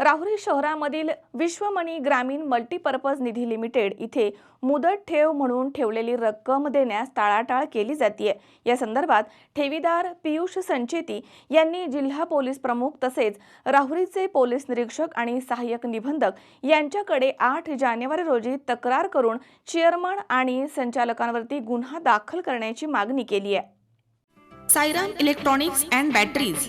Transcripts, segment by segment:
राहुरी शहरामधील विश्वमणी ग्रामीण multipurpose Nidhi limited इथे मुदत ठेव म्हणून ठेवलेली रक्कम देण्यास टाळाटाळ केली जाते या संदर्भात ठेवीदार पियुष संचेती यांनी जिल्हा पोलीस प्रमुख तसेच राहुरीचे पोलीस निरीक्षक आणि सहाय्यक निबंधक यांच्याकडे आठ जानेवारी रोजी तक्रार करून चेअरमन आणि संचालकांवरती गुन्हा दाखल करण्याची मागणी केली आहे. Sairam electronics and batteries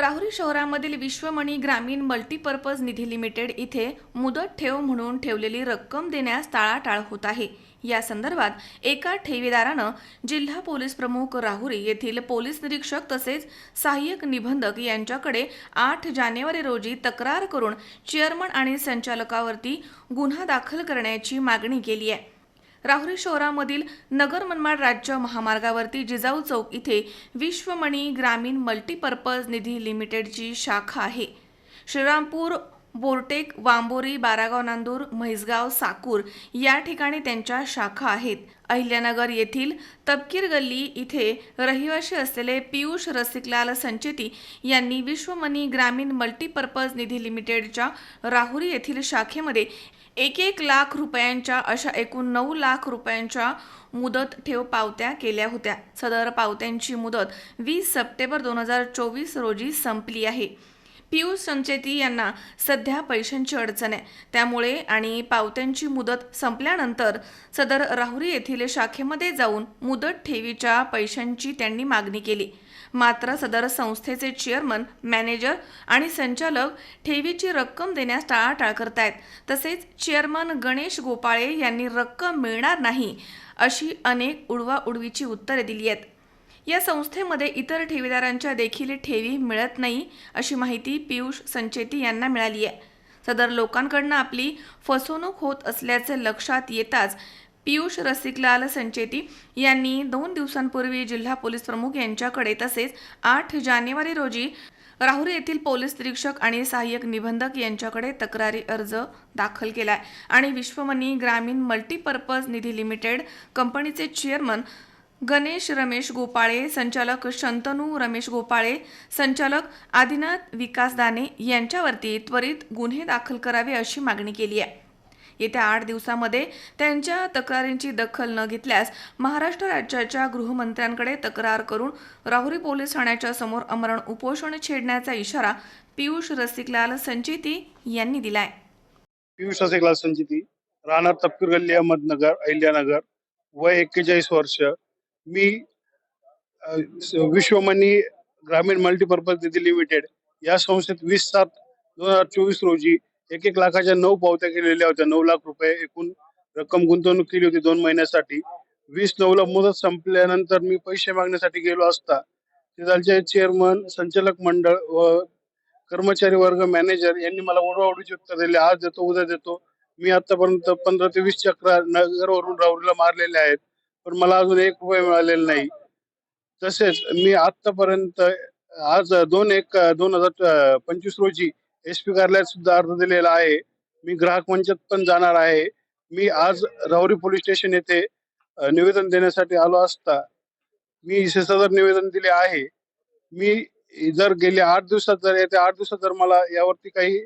Rahuri शहरामधील विश्वमणी ग्रामीण मल्टीपर्पज निधी लिमिटेड इथे मुदत ठेव म्हणून ठेवलेली रक्कम देण्यास टाळाटाळ होत आहे. या संदर्भात एका ठेवीदारानं जिल्हा पोलीस प्रमुख राहुरी येथील पोलीस निरीक्षक तसेच सहाय्यक निबंधक यांच्याकडे आठ जानेवारी रोजी तक्रार करून चेअरमन आणि संचालकावरती गुन्हा दाखल करण्याची मागणी केली आहे. राहुरी शहरामधील नगर मनमाड राज्य महामार्गावरती जिजाऊ चौक इथे विश्वमणी ग्रामीण मल्टीपर्पज निधी लिमिटेडची शाखा आहे. श्रीरामपूर बोरटेक वांबोरी बारागाव नांदूर म्हैसगाव साकूर या ठिकाणी त्यांच्या शाखा आहेत. अहिल्यानगर येथील तपकीर गल्ली इथे रहिवाशी असलेले पियुष रसिकलाल संचेती यांनी विश्वमनी ग्रामीण मल्टीपर्पज निधी लिमिटेडच्या राहुरी येथील शाखेमध्ये एक एक लाख रुपयांच्या अशा एकूण नऊ लाख रुपयांच्या मुदत ठेव पावत्या केल्या होत्या. सदर पावत्यांची मुदत वीस सप्टेंबर दोन हजार चोवीस रोजी संपली आहे. पियुष संचेती यांना सध्या पैशांची अडचण आहे. त्यामुळे आणि पावत्यांची मुदत संपल्यानंतर सदर राहुरी येथील शाखेमध्ये जाऊन मुदत ठेवीच्या पैशांची त्यांनी मागणी केली. मात्र सदर संस्थेचे चेअरमन मॅनेजर आणि संचालक ठेवीची रक्कम देण्यास टाळाटाळ करतायत. तसेच चेअरमन गणेश गोपाळे यांनी रक्कम मिळणार नाही अशी अनेक उडवाउडवीची उत्तरे दिली आहेत. या संस्थेमध्ये इतर ठेवीदारांच्या देखील ठेवी मिळत नाही अशी माहिती पियुष संचेती यांना मिळाली आहे. सदर लोकांकडनं आपली फसवणूक होत असल्याचे लक्षात येताच पियुष रसिकलाल संचेती यांनी दोन दिवसांपूर्वी जिल्हा पोलीस प्रमुख यांच्याकडे तसेच आठ जानेवारी रोजी राहुरी येथील पोलीस निरीक्षक आणि सहाय्यक निबंधक यांच्याकडे तक्रारी अर्ज दाखल केला आहे आणि विश्वमनी ग्रामीण मल्टीपर्पज निधी लिमिटेड कंपनीचे चेअरमन गणेश रमेश गोपाळे संचालक शंतनू रमेश गोपाळे संचालक आदिनाथ विकास दाने यांच्यावरती त्वरित गुन्हे दाखल करावे अशी मागणी केली आहे. येत्या आठ दिवसामध्ये त्यांच्या तक्रारींची दखल न घेतल्यास महाराष्ट्र राज्याच्या गृहमंत्र्यांकडे तक्रार करून राहुरी पोलीस ठाण्याच्या समोर अमरण उपोषण छेडण्याचा इशारा पियुष रसिकलाल संचिती यांनी दिलाय. पियुष रसिकलाल संचिती राहणार तपकीर गल्ली अहमदनगर अहिल्यानगर वय एक्केचाळीस वर्ष. मी विश्वमनी ग्रामीण मल्टीपर्पज निधी लिमिटेड या संस्थेत वीस सात दोन हजार चोवीस रोजी एक एक लाखाच्या नऊ पावत्या केलेल्या होत्या. नऊ लाख रुपये एकूण रक्कम गुंतवणूक केली होती दोन महिन्यासाठी. वीस नऊला मुदत संपल्यानंतर मी पैसे मागण्यासाठी गेलो असता तिथालचे चेअरमन संचालक मंडळ व कर्मचारी वर्ग मॅनेजर यांनी मला ओढवाओढीचे उत्तर दिले आज देतो उद्या देतो. मी आतापर्यंत पंधरा ते वीस चक्र नगरवरून राहुरीला मारलेले आहेत पण मला अजून एक रुपये मिळालेला नाही. तसेच मी आतापर्यंत आज दोन एक दोन हजार पंचवीस रोजी एस पी कार्यालयात सुद्धा अर्ज दिलेला आहे. मी ग्राहक मंचात पण जाणार आहे. मी आज राहुरी पोलीस स्टेशन येथे निवेदन देण्यासाठी आलो असता मी इथे सदर निवेदन दिले आहे मी जर गेले आठ दिवसात जर येत्या आठ दिवसात जर मला यावरती काही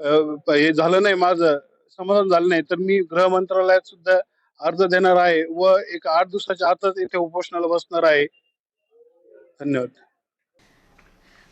हे झालं नाही माझं समाधान झालं नाही तर मी गृह मंत्रालयात सुद्धा अर्ज देणार आहे व एक आठ दिवसाच्या आतच इथे उपोषणाला बसणार आहे. धन्यवाद.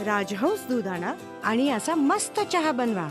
राजहंस दूध आणा आणि असा मस्त चहा बनवा.